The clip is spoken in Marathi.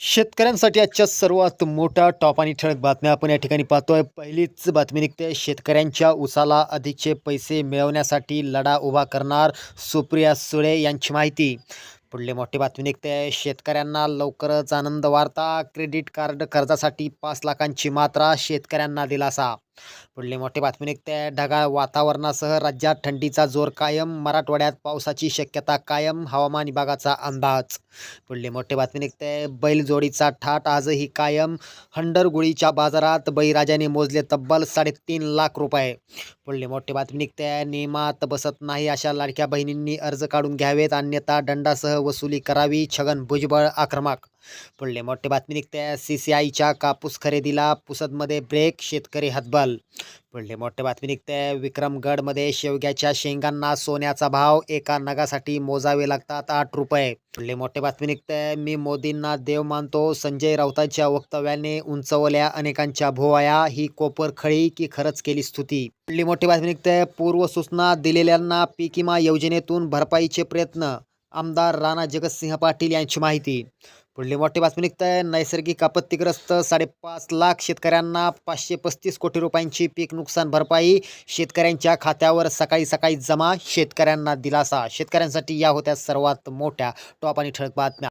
शेतकऱ्यांसाठी आजच्या सर्वात मोठ्या टॉप आणि ठळक बातम्या आपण या ठिकाणी पाहतोय. पहिलीच बातमी निघते. शेतकऱ्यांच्या उसाला अधिकचे पैसे मिळवण्यासाठी लढा उभा करणार सुप्रिया सुळे यांची माहिती. पुढले मोठी बातमी निघते. शेतकऱ्यांना लवकरच आनंद वार्ता क्रेडिट कार्ड कर्जासाठी पाच लाखांची मात्रा शेतकऱ्यांना दिलासा. पुढली मोठी बातमी निघते. ढगाळ वातावरणासह राज्यात थंडीचा जोर कायम मराठवाड्यात पावसाची शक्यता कायम हवामान विभागाचा अंदाज. पुढली मोठी बातमी निघते. बैलजोडीचा ठाट आजही कायम हंडरगुळीच्या बाजारात बळीराजाने मोजले तब्बल साडेतीन लाख रुपये. पुढली मोठी बातमी निघते. नियमात बसत नाही अशा लाडक्या बहिणींनी अर्ज काढून घ्यावेत अन्यथा दंडासह वसुली करावी छगन भुजबळ आक्रमक पुढले मोठे बातमी निघते. सी सी आयच्या कापूस खरेदीला पुसदमध्ये ब्रेक शेतकरी हतबल. पुढले मोठे बातमी निघते. विक्रमगडमध्ये शेवग्याच्या शेंगांना सोन्याचा भाव एका नगासाठी मोजावे लागतात आठ रुपये. पुढले मोठे बातमी निघते. मी मोदींना देव मानतो. संजय राऊतांच्या वक्तव्याने उंचवल्या अनेकांच्या भोवाया. ही कोपर खळी की खरंच केली स्तुती? पुढली मोठी बातमी निघते. पूर्व सूचना दिलेल्यांना पीक विमा योजनेतून भरपाईचे प्रयत्न. आमदार राणा जगतसिंह पाटील यांची माहिती. पुढली मोठी बातमी निघते नैसर्गिक आपत्तीग्रस्त साडेपाच लाख शेतकऱ्यांना पाचशे पस्तीस कोटी रुपयांची पीक नुकसान भरपाई. शेतकऱ्यांच्या खात्यावर सकाळी सकाळी जमा शेतकऱ्यांना दिलासा. शेतकऱ्यांसाठी या होत्या सर्वात मोठ्या टॉप आणि ठळक बातम्या.